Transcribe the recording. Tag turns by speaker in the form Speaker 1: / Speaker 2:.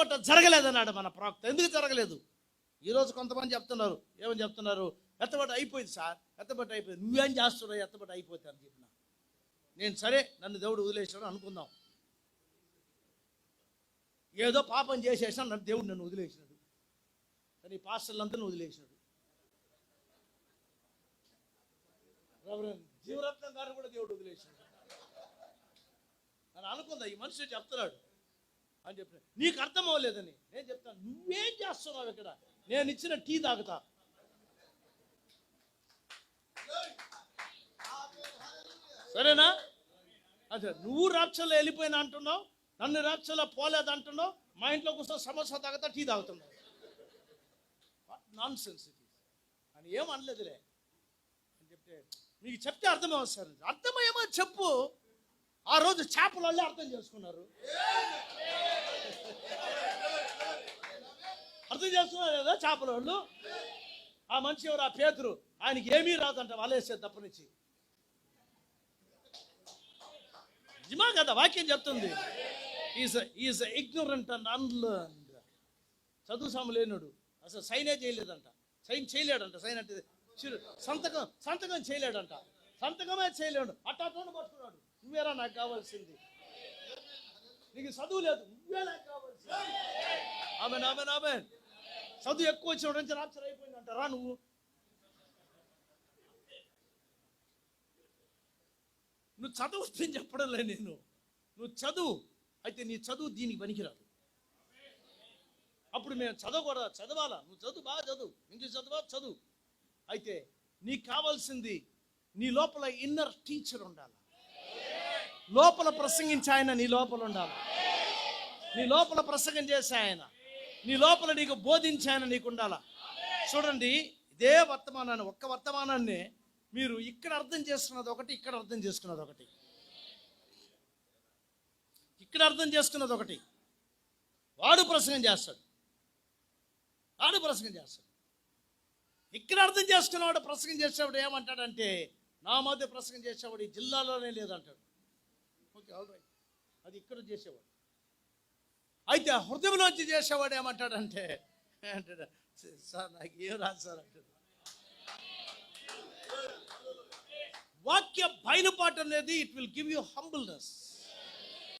Speaker 1: ఎత్తబట్ట జరగలేదన్నాడు మన ప్రవక్త. ఎందుకు జరగలేదు? ఈరోజు కొంతమంది చెప్తున్నారు ఏమని చెప్తున్నారు? ఎత్తబట్ట అయిపోయింది సార్ ఎత్తబట్ట అయిపోయింది. నువ్వేం చేస్తున్నావు? ఎత్తబట్ట అయిపోతే అని చెప్పిన. నేను సరే నన్ను దేవుడు వదిలేసాడు అనుకుందాం. ఏదో పాపం చేసేసాను నన్ను దేవుడు నన్ను వదిలేసినాడు కానీ పాస్టర్లంతా పాస్టర్లందరిని వదిలేసినాడు జీవరత్నం గారు కూడా దేవుడు వదిలేసినాడు అని అనుకుందా ఈ మనిషి చెప్తున్నాడు. అని చెప్పిన నీకు అర్థం అవ్వలేదని నేను చెప్తాను. నువ్వేం చేస్తున్నావు ఇక్కడ? నేను ఇచ్చిన టీ తాగుతా. సరేనా? అదే నువ్వు రాక్షలో వెళ్ళిపోయినా అంటున్నావు నన్ను రాక్షలో పోలేదు అంటున్నావు మా ఇంట్లో కూర్చొని సమోసా తాగుతా టీ తాగుతున్నావు. నాన్ సెన్స్ అని ఏం అనలేదులే. అని చెప్తే మీకు చెప్తే అర్థమవుతుంది సార్. అర్థమయ్యేమో చెప్పు. ఆ రోజు చేపలు అర్థం చేసుకున్నారు. అర్థం చేస్తున్నారు కదా చేపల వాళ్ళు ఆ మనిషి ఎవరు? ఆ పేతురు. ఆయనకి ఏమీ రాదంట వలేసే నుంచి. నిజమా కదా? వాక్యం చెప్తుంది. Is is ignorant and unlearn చదువు సాము లేనుడు. అసలు సైనే చేయలేదంట. సైన్ చేయలేడంట. సైన్ అంటే సంతకం సంతకం చేయలేడంట. సంతకమే చేయలేడు. అట్టాటోను పట్టుకున్నాడు. నువ్వేరా నాకు కావాల్సింది? నీకు చదువు లేదు. నువ్వే నాకు కావాల్సింది. ఆమె ఆమె ఆమె చదువు ఎక్కువ వచ్చిన నుంచి రాత్రి అయిపోయింది రా నువ్వు. నువ్వు చదువు చదువుతుందని చెప్పడం లే నేను. నువ్వు చదువు అయితే నీ చదువు దీనికి పనికిరాదు. అప్పుడు మేము చదవకూడదా? చదవాలా? నువ్వు చదువు బాగా చదువు. ఇంగ్లీష్ చదువా? చదువు. అయితే నీకు కావాల్సింది నీ లోపల ఇన్నర్ టీచర్ ఉండాలి? లోపల ప్రసంగించే ఆయన నీ లోపల ఉండాలి? నీ లోపల ప్రసంగం చేసే ఆయన. నీ లోపల నీకు బోధించే నీకు ఉండాలా చూడండి ఇదే వర్తమానాన్ని ఒక్క వర్తమానాన్ని మీరు ఇక్కడ అర్థం చేసుకున్నది ఒకటి ఇక్కడ అర్థం చేసుకున్నది ఒకటి. ఇక్కడ అర్థం చేసుకున్నది ఒకటి. వాడు ప్రసంగం చేస్తాడు. వాడు ప్రసంగం చేస్తాడు. ఇక్కడ అర్థం చేసుకున్నవాడు ప్రసంగం చేసేవాడు ఏమంటాడంటే నా మధ్య ప్రసంగం చేసేవాడు ఈ జిల్లాలోనే లేదంటాడు. ఓకే ఆల్ రైట్ అది ఇక్కడ చేసేవాడు. అయితే హృదయంలోంచి చేసేవాడు ఏమంటాడంటే అంటాడు సార్ నాకు ఏం రాదు సార్ అంటాడు. వాక్య బయలుపాటు అనేది it will give you humbleness